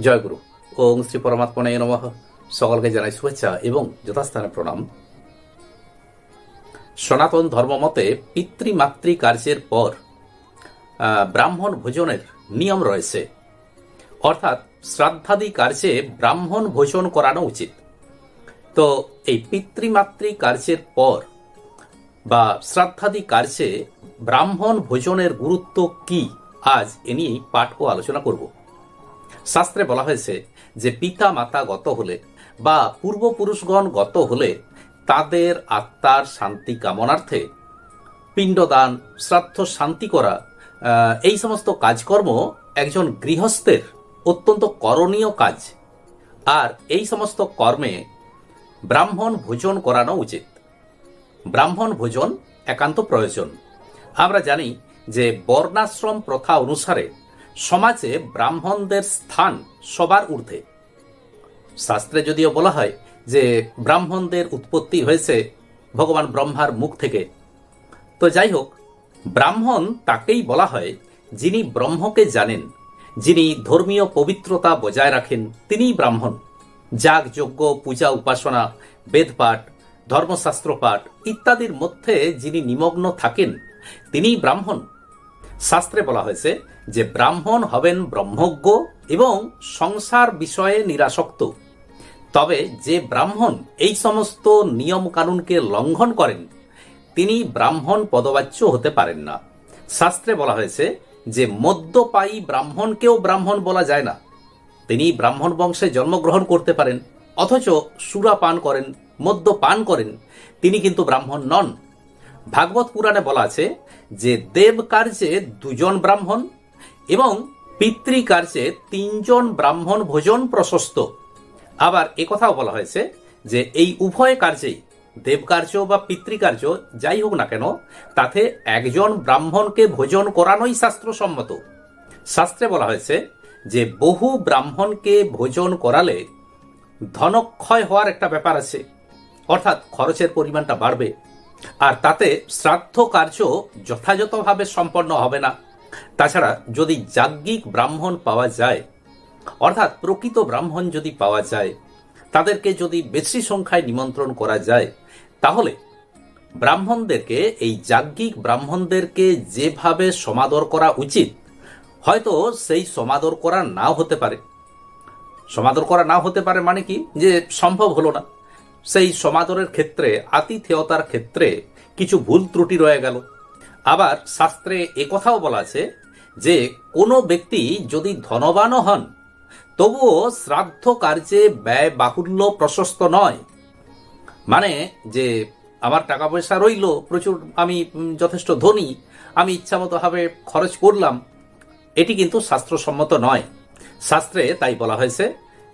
জয়গুরু। ওং শ্রী পরমাত্মনে নমঃ। সকলকে জানাই শুভেচ্ছা এবং যথাস্থানে প্রণাম। সনাতন ধর্মমতে পিতৃমাতৃ কার্যের পর ব্রাহ্মণ ভোজনের নিয়ম রয়েছে। অর্থাৎ শ্রাদ্ধাদি কার্যে ব্রাহ্মণ ভোজন করানো উচিত। তো এই পিতৃমাতৃ কার্যের পর বা শ্রাদ্ধাদি কার্যে ব্রাহ্মণ ভোজনের গুরুত্ব কি? আজ এ নিয়েই পাঠ ও আলোচনা করব। শাস্ত্রে বলা হয়েছে যে পিতা মাতা গত হলে বা পূর্বপুরুষগণ গত হলে তাদের আত্মার শান্তি কামনার্থে পিণ্ডদান, শ্রাদ্ধ, শান্তি করা এই সমস্ত কাজকর্ম একজন গৃহস্থের অত্যন্ত করণীয় কাজ। আর এই সমস্ত কর্মে ব্রাহ্মণ ভোজন করানো উচিত। ব্রাহ্মণ ভোজন একান্ত প্রয়োজন। আমরা জানি যে বর্ণাশ্রম প্রথা অনুসারে সমাজে ব্রাহ্মণদের স্থান সবার ঊর্ধ্বে। শাস্ত্রে যদিও বলা হয় যে ব্রাহ্মণদের উৎপত্তি হয়েছে ভগবান ব্রহ্মার মুখ থেকে। তো যাই হোক, ব্রাহ্মণ তাকেই বলা হয় যিনি ব্রহ্মকে জানেন, যিনি ধর্মীয় পবিত্রতা বজায় রাখেন তিনিই ব্রাহ্মণ। যাগ, যজ্ঞ, পূজা, উপাসনা, বেদপাঠ ধর্মশাস্ত্র পাঠ ইত্যাদির মধ্যে যিনি নিমগ্ন থাকেন, তিনিই ব্রাহ্মণ। শাস্ত্রে বলা হয়েছে যে ব্রাহ্মণ হবেন ব্রহ্মজ্ঞ এবং সংসার বিষয়ে নিরাসক্ত। তবে যে ব্রাহ্মণ এই সমস্ত নিয়ম কানুনকে লঙ্ঘন করেন, তিনি ব্রাহ্মণ পদবাচ্য হতে পারেন না। শাস্ত্রে বলা হয়েছে যে মদ্যপায়ী ব্রাহ্মণকেও ব্রাহ্মণ বলা যায় না। তিনি ব্রাহ্মণ বংশে জন্মগ্রহণ করতে পারেন, অথচ সুরা পান করেন মদ্য পান করেন। তিনি কিন্তু ব্রাহ্মণ নন। ভাগবত পুরাণে বলা আছে যে দেব কার্যে দুজন ব্রাহ্মণ এবং পিতৃ কার্যে তিনজন ব্রাহ্মণ ভোজন প্রশস্ত। আবার একথাও বলা হয়েছে যে এই উভয় কার্যেই দেবকার্য বা পিতৃকার্য যাই হোক না কেন, তাতে একজন ব্রাহ্মণকে ভোজন করানোই শাস্ত্রসম্মত। শাস্ত্রে বলা হয়েছে যে বহু ব্রাহ্মণকে ভোজন করালে ধনক্ষয় হওয়ার একটা ব্যাপার আছে। অর্থাৎ খরচের পরিমাণটা বাড়বে। আর তাতে শ্রাদ্ধ কার্য যথাযথভাবে সম্পন্ন হবে না। তাছাড়া যদি যাজ্ঞিক ব্রাহ্মণ পাওয়া যায়, অর্থাৎ প্রকৃত ব্রাহ্মণ যদি পাওয়া যায়, তাদেরকে যদি বেশি সংখ্যায় নিমন্ত্রণ করা যায়, তাহলে ব্রাহ্মণদেরকে, এই যাজ্ঞিক ব্রাহ্মণদেরকে যেভাবে সমাদর করা উচিত, হয়তো সেই সমাদর করা নাও হতে পারে। সমাদর করা নাও হতে পারে মানে কি? যে সম্ভব হলো না। সেই সমাদরের ক্ষেত্রে, আতিথেয়তার ক্ষেত্রে কিছু ভুল ত্রুটি রয়ে গেল। আবার শাস্ত্রে একথাও বলা আছে যে, কোনো ব্যক্তি যদি ধনবানও হন, তবুও শ্রাদ্ধ কার্যে ব্যয় বাহুল্য প্রশস্ত নয়। মানে যে, আমার টাকা পয়সা রইল, প্রচুর আমি যথেষ্ট ধনী, আমি ইচ্ছামতোভাবে খরচ করলাম, এটি কিন্তু শাস্ত্রসম্মত নয়। শাস্ত্রে তাই বলা হয়েছে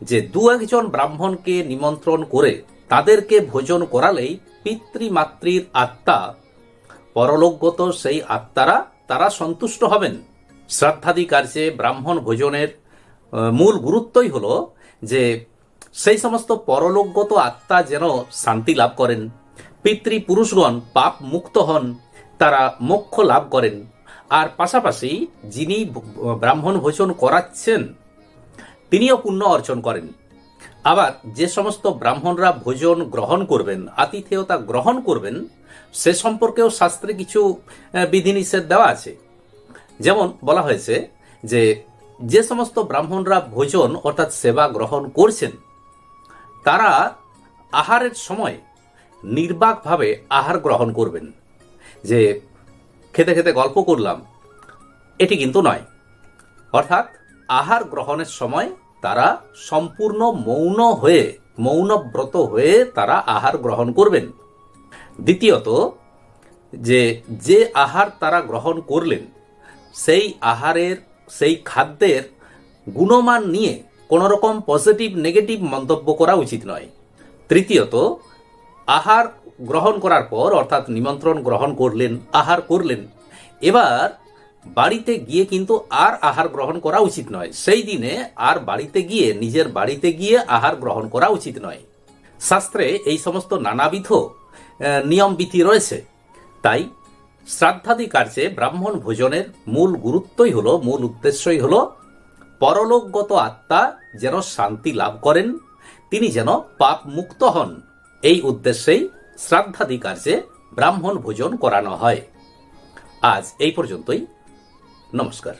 যে দু একজন ব্রাহ্মণকে নিমন্ত্রণ করে তাদেরকে ভোজন করালেই পিতৃমাতৃর আত্মা, পরলোকগত সেই আত্মারা তারা সন্তুষ্ট হবেন। শ্রাদ্ধাদি কার্যে ব্রাহ্মণ ভোজনের মূল গুরুত্বই হল যে সেই সমস্ত পরলোকগত আত্মা যেন শান্তি লাভ করেন। পিতৃপুরুষগণ পাপ মুক্ত হন, তারা মোক্ষ লাভ করেন। আর পাশাপাশি যিনি ব্রাহ্মণ ভোজন করাচ্ছেন, তিনিও পুণ্য অর্জন করেন। আবার যে সমস্ত ব্রাহ্মণরা ভোজন গ্রহণ করবেন আতিথেয়তা গ্রহণ করবেন, সে সম্পর্কেও শাস্ত্রে কিছু বিধিনিষেধ দেওয়া আছে। যেমন বলা হয়েছে যে যে সমস্ত ব্রাহ্মণরা ভোজন অর্থাৎ সেবা গ্রহণ করছেন, তারা আহারের সময় নির্বাকভাবে আহার গ্রহণ করবেন। যে, খেতে খেতে গল্প করলাম, এটি কিন্তু নয়। অর্থাৎ আহার গ্রহণের সময় তারা সম্পূর্ণ মৌন হয়ে, মৌনব্রত হয়ে তারা আহার গ্রহণ করবেন। দ্বিতীয়ত, যে যে আহার তারা গ্রহণ করলেন, সেই আহারের, সেই খাদ্যের গুণমান নিয়ে কোনো রকম পজিটিভ, নেগেটিভ মন্তব্য করা উচিত নয়। তৃতীয়ত, আহার গ্রহণ করার পর, অর্থাৎ নিমন্ত্রণ গ্রহণ করলেন, আহার করলেন, এবার বাড়িতে গিয়ে কিন্তু আর আহার গ্রহণ করা উচিত নয়। সেই দিনে আর বাড়িতে গিয়ে, নিজের বাড়িতে গিয়ে আহার গ্রহণ করা উচিত নয়। শাস্ত্রে এই সমস্ত নানাবিধ নিয়মবিধি রয়েছে। তাই শ্রাদ্ধাদি কার্যে ব্রাহ্মণ ভোজনের মূল গুরুত্বই হলো, মূল উদ্দেশ্যই হলো, পরলোকগত আত্মা যেন শান্তি লাভ করেন, তিনি যেন পাপ মুক্ত হন। এই উদ্দেশ্যেই শ্রাদ্ধাদি কার্যে ব্রাহ্মণ ভোজন করানো হয়। আজ এই পর্যন্তই। নমস্কার